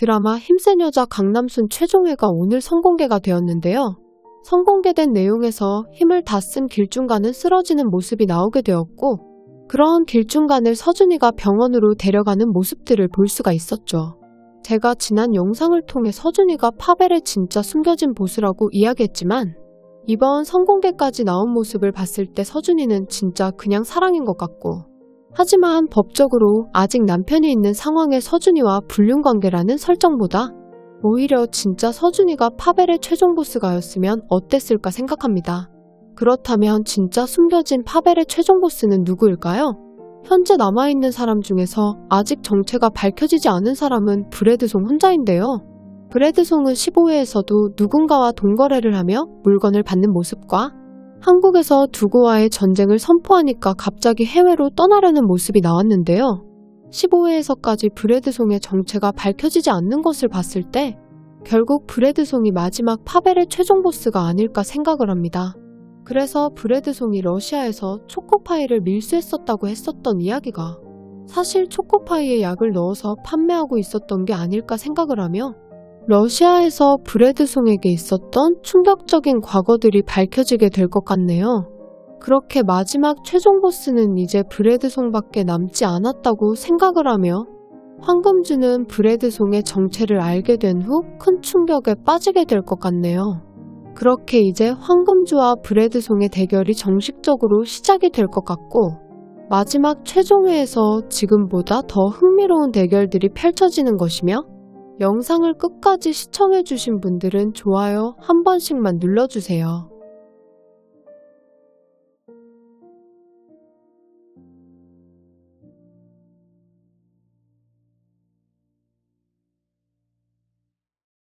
드라마 힘센 여자 강남순 최종회가 오늘 선공개가 되었는데요. 선공개된 내용에서 힘을 다 쓴 길중간은 쓰러지는 모습이 나오게 되었고, 그러한 길중간을 서준이가 병원으로 데려가는 모습들을 볼 수가 있었죠. 제가 지난 영상을 통해 서준이가 파벨의 진짜 숨겨진 보스라고 이야기했지만, 이번 선공개까지 나온 모습을 봤을 때 서준이는 진짜 그냥 사랑인 것 같고, 하지만 법적으로 아직 남편이 있는 상황의 서준이와 불륜 관계라는 설정보다 오히려 진짜 서준이가 파벨의 최종 보스가였으면 어땠을까 생각합니다. 그렇다면 진짜 숨겨진 파벨의 최종 보스는 누구일까요? 현재 남아있는 사람 중에서 아직 정체가 밝혀지지 않은 사람은 브래드송 혼자인데요. 브래드송은 15회에서도 누군가와 동거래를 하며 물건을 받는 모습과 한국에서 두고와의 전쟁을 선포하니까 갑자기 해외로 떠나려는 모습이 나왔는데요. 15회에서까지 브래드송의 정체가 밝혀지지 않는 것을 봤을 때 결국 브래드송이 마지막 파벨의 최종 보스가 아닐까 생각을 합니다. 그래서 브래드송이 러시아에서 초코파이를 밀수했었다고 했었던 이야기가 사실 초코파이에 약을 넣어서 판매하고 있었던 게 아닐까 생각을 하며 러시아에서 브래드송에게 있었던 충격적인 과거들이 밝혀지게 될 것 같네요. 그렇게 마지막 최종 보스는 이제 브래드송밖에 남지 않았다고 생각을 하며 황금주는 브래드송의 정체를 알게 된 후 큰 충격에 빠지게 될 것 같네요. 그렇게 이제 황금주와 브래드송의 대결이 정식적으로 시작이 될 것 같고 마지막 최종회에서 지금보다 더 흥미로운 대결들이 펼쳐지는 것이며 영상을 끝까지 시청해주신 분들은 좋아요 한 번씩만 눌러주세요.